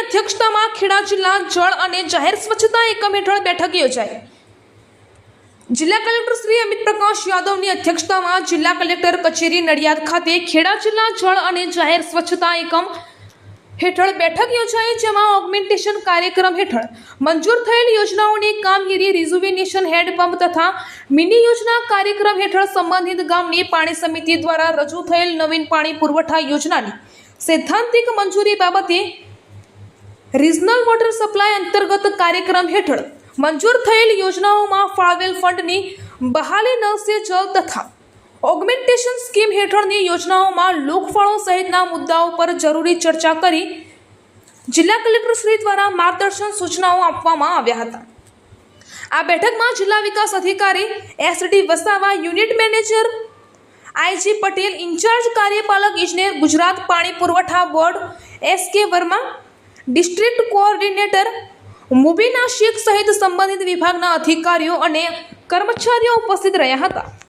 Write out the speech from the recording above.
અધ્યક્ષતામાં ખેડા જિલ્લા જળ અને જાહેર સ્વચ્છતા એકમ હેઠળ બેઠક યોજાઈ. જિલ્લા કલેક્ટર શ્રી અમિત પ્રકાશ યાદવની અધ્યક્ષતામાં જિલ્લા કલેક્ટર કચેરી નડિયાદ ખાતે ખેડા જિલ્લા જળ અને જાહેર સ્વચ્છતા એકમ હેઠળ બેઠક યોજાઈ, જેમાં ઓગમેન્ટેશન કાર્યક્રમ હેઠળ મંજૂર થયેલ યોજનાઓની કામગીરી રિઝુવેનેશન હેન્ડપંપ તથા મિની યોજના કાર્યક્રમ હેઠળ સંબંધિત ગામની પાણી સમિતિ દ્વારા રજૂ થયેલ નવીન પાણી પુરવઠા યોજનાની સૈદ્ધાંતિક મંજૂરી બાબતે રિજનલ વોટર સપ્લાય અંતર્ગત કાર્યક્રમ હેઠળ મંજૂર થયેલ યોજનાઓમાં ફાળવેલ ફંડની બહાલી નળસે જળ તથા ઓગમેન્ટેશન સ્કીમ હેઠળની યોજનાઓમાં લોકફાળો સહિતના મુદ્દાઓ પર જરૂરી ચર્ચા કરી જિલ્લા કલેક્ટરશ્રી દ્વારા માર્ગદર્શન સૂચનાઓ આપવામાં આવ્યા હતા. આ બેઠકમાં જિલ્લા વિકાસ અધિકારી SD Vasava unit manager IG Patel incharge કાર્યપાલક ઇજનેર ગુજરાત પાણી પુરવઠા board S K Verma, district coordinator Mubina Shaikh સહિત સંબંધિત વિભાગના અધિકારીઓ અને કર્મચારીઓ ઉપસ્થિત રહ્યા હતા.